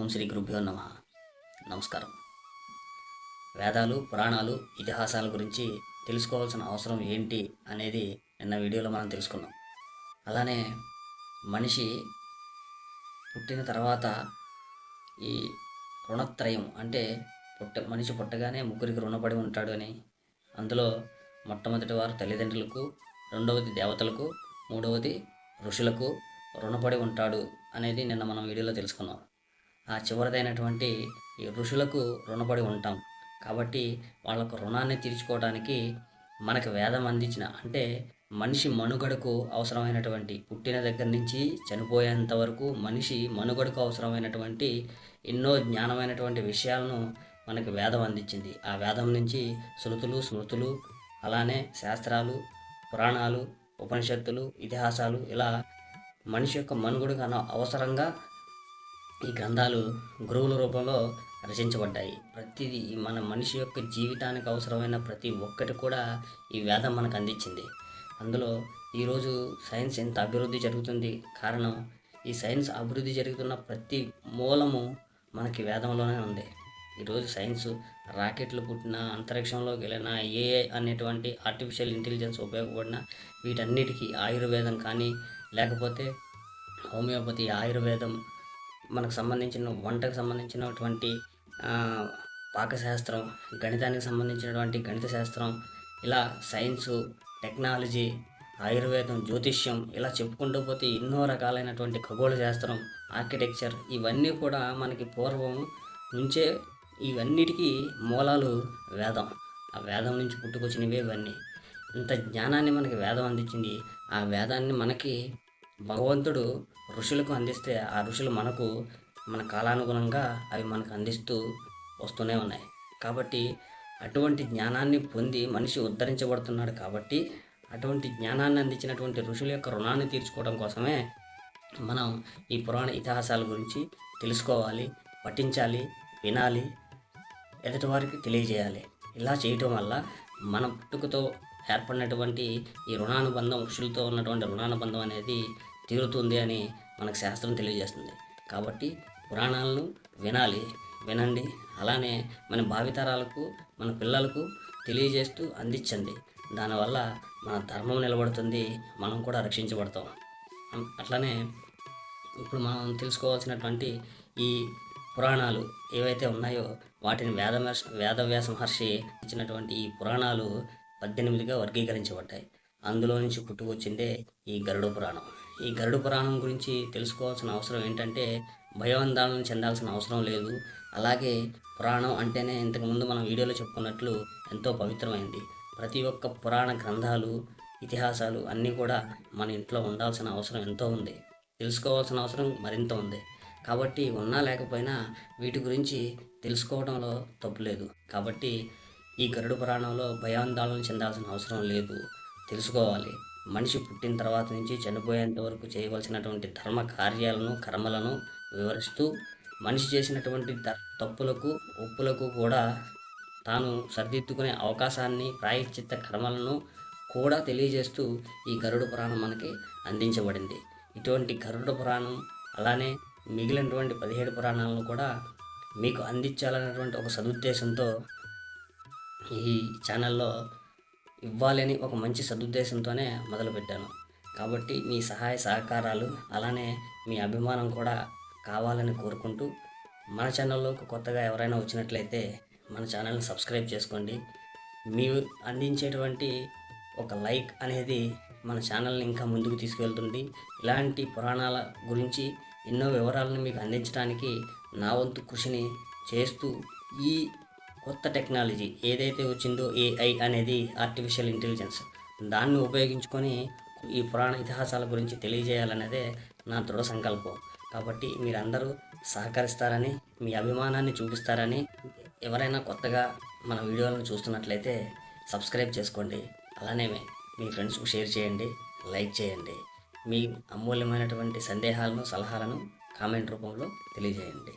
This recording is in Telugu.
ఓం శ్రీ గురుభ్యో నమ. నమస్కారం. వేదాలు పురాణాలు ఇతిహాసాల గురించి తెలుసుకోవాల్సిన అవసరం ఏంటి అనేది నిన్న వీడియోలో మనం తెలుసుకున్నాం. అలానే మనిషి పుట్టిన తర్వాత ఈ రుణత్రయం అంటే పుట్ట మనిషి పుట్టగానే ముగ్గురికి రుణపడి ఉంటాడు అని అందులో మొట్టమొదటి వారు తల్లిదండ్రులకు రెండవది దేవతలకు మూడవది ఋషులకు రుణపడి ఉంటాడు అనేది నిన్న మనం వీడియోలో తెలుసుకున్నాం. ఆ చివరిదైనటువంటి ఈ ఋషులకు రుణపడి ఉంటాం. కాబట్టి వాళ్ళకు రుణాన్ని తీర్చుకోవడానికి మనకు వేదం అందించిన అంటే మనిషి మనుగడకు అవసరమైనటువంటి పుట్టిన దగ్గర నుంచి చనిపోయేంత వరకు మనిషి మనుగడకు అవసరమైనటువంటి ఎన్నో జ్ఞానమైనటువంటి విషయాలను మనకి వేదం అందించింది. ఆ వేదం నుంచి శృతులు స్మృతులు అలానే శాస్త్రాలు పురాణాలు ఉపనిషత్తులు ఇతిహాసాలు ఇలా మనిషి యొక్క మనుగడకు అవసరంగా ఈ గ్రంథాలు గురువుల రూపంలో రచించబడ్డాయి. ప్రతిదీ మన మనిషి యొక్క జీవితానికి అవసరమైన ప్రతి ఒక్కటి కూడా ఈ వేదం మనకు అందించింది. అందులో ఈరోజు సైన్స్ ఎంత అభివృద్ధి జరుగుతుంది? కారణం ఈ సైన్స్ అభివృద్ధి జరుగుతున్న ప్రతి మూలము మనకి వేదంలోనే ఉంది. ఈరోజు సైన్స్ రాకెట్లు పుట్టిన అంతరిక్షంలోకి వెళ్ళిన ఏఐ అనేటువంటి ఆర్టిఫిషియల్ ఇంటెలిజెన్స్ ఉపయోగపడిన వీటన్నిటికీ ఆయుర్వేదం కానీ లేకపోతే హోమియోపతి ఆయుర్వేదం మనకు సంబంధించిన వంటకు సంబంధించినటువంటి పాకశాస్త్రం గణితానికి సంబంధించినటువంటి గణిత శాస్త్రం ఇలా సైన్సు టెక్నాలజీ ఆయుర్వేదం జ్యోతిష్యం ఇలా చెప్పుకుంటూ పోతే ఎన్నో రకాలైనటువంటి ఖగోళ శాస్త్రం ఆర్కిటెక్చర్ ఇవన్నీ కూడా మనకి పూర్వం నుంచే ఇవన్నిటికీ మూలాలు వేదం. ఆ వేదం నుంచి పుట్టుకొచ్చినవే ఇవన్నీ. ఇంత జ్ఞానాన్ని మనకి వేదం అందించింది. ఆ వేదాన్ని మనకి భగవంతుడు ఋషులకు అందిస్తే ఆ ఋషులు మనకు మన కాలానుగుణంగా అవి మనకు అందిస్తూ వస్తూనే ఉన్నాయి. కాబట్టి అటువంటి జ్ఞానాన్ని పొంది మనిషి ఉద్ధరించబడుతున్నాడు కాబట్టి అటువంటి జ్ఞానాన్ని అందించినటువంటి ఋషుల యొక్క రుణాన్ని తీర్చుకోవడం కోసమే మనం ఈ పురాణ ఇతిహాసాల గురించి తెలుసుకోవాలి పఠించాలి వినాలి ఎదుటివారికి తెలియజేయాలి. ఇలా చేయటం వల్ల మన పుట్టుకతో ఏర్పడినటువంటి ఈ రుణానుబంధం ఋషులతో ఉన్నటువంటి రుణానుబంధం అనేది తీరుతుంది అని మనకు శాస్త్రం తెలియజేస్తుంది. కాబట్టి పురాణాలను వినాలి వినండి. అలానే మన భావితరాలకు మన పిల్లలకు తెలియజేస్తూ అందించండి. దానివల్ల మన ధర్మం నిలబడుతుంది మనం కూడా రక్షించబడతాం. అట్లానే ఇప్పుడు మనం తెలుసుకోవాల్సినటువంటి ఈ పురాణాలు ఏవైతే ఉన్నాయో వాటిని వేదవ్యాస వేదవ్యాస మహర్షి ఇచ్చినటువంటి ఈ పురాణాలు పద్దెనిమిదిగా వర్గీకరించబడ్డాయి. అందులో నుంచి పుట్టుకొచ్చిందే ఈ గరుడ పురాణం. ఈ గరుడ పురాణం గురించి తెలుసుకోవాల్సిన అవసరం ఏంటంటే భయోందాలను చెందాల్సిన అవసరం లేదు. అలాగే పురాణం అంటేనే ఇంతకుముందు మనం వీడియోలో చెప్పుకున్నట్లు ఎంతో పవిత్రమైంది. ప్రతి ఒక్క పురాణ గ్రంథాలు ఇతిహాసాలు అన్నీ కూడా మన ఇంట్లో ఉండాల్సిన అవసరం ఎంతో ఉంది. తెలుసుకోవాల్సిన అవసరం మరింత ఉంది. కాబట్టి ఉన్నా లేకపోయినా వీటి గురించి తెలుసుకోవడంలో తప్పు లేదు. కాబట్టి ఈ గరుడు పురాణంలో భయాందోళన చెందాల్సిన అవసరం లేదు. తెలుసుకోవాలి. మనిషి పుట్టిన తర్వాత నుంచి చనిపోయేంత వరకు చేయవలసినటువంటి ధర్మ కార్యాలను కర్మలను వివరిస్తూ మనిషి చేసినటువంటి తప్పులకు ఒప్పులకు కూడా తాను సరిదిద్దుకునే అవకాశాన్ని ప్రాయశ్చిత్త కర్మలను కూడా తెలియజేస్తూ ఈ గరుడ పురాణం మనకి అందించబడింది. ఇటువంటి గరుడ పురాణం అలానే మిగిలినటువంటి పదిహేడు పురాణాలను కూడా మీకు అందించాలనేటువంటి ఒక సదుద్దేశంతో ఈ ఛానల్లో ఇవ్వాలని ఒక మంచి సదుద్దేశంతోనే మొదలుపెట్టాను. కాబట్టి మీ సహాయ సహకారాలు అలానే మీ అభిమానం కూడా కావాలని కోరుకుంటూ మన ఛానల్లోకి కొత్తగా ఎవరైనా వచ్చినట్లయితే మన ఛానల్ని సబ్స్క్రైబ్ చేసుకోండి. మీరు అందించేటువంటి ఒక లైక్ అనేది మన ఛానల్ని ఇంకా ముందుకు తీసుకెళ్తుంది. ఇలాంటి పురాణాల గురించి ఎన్నో వివరాలను మీకు అందించడానికి నా వంతు కృషిని చేస్తూ ఈ కొత్త టెక్నాలజీ ఏదైతే వచ్చిందో ఏఐ అనేది ఆర్టిఫిషియల్ ఇంటెలిజెన్స్ దాన్ని ఉపయోగించుకొని ఈ పురాణ ఇతిహాసాల గురించి తెలియజేయాలనేదే నా దృఢ సంకల్పం. కాబట్టి మీరందరూ సహకరిస్తారని మీ అభిమానాన్ని చూపిస్తారని ఎవరైనా కొత్తగా మన వీడియోలను చూస్తున్నట్లయితే సబ్స్క్రైబ్ చేసుకోండి. అలానే మీ ఫ్రెండ్స్కు షేర్ చేయండి లైక్ చేయండి. మీ అమూల్యమైనటువంటి సందేహాలను సలహాలను కామెంట్ రూపంలో తెలియజేయండి.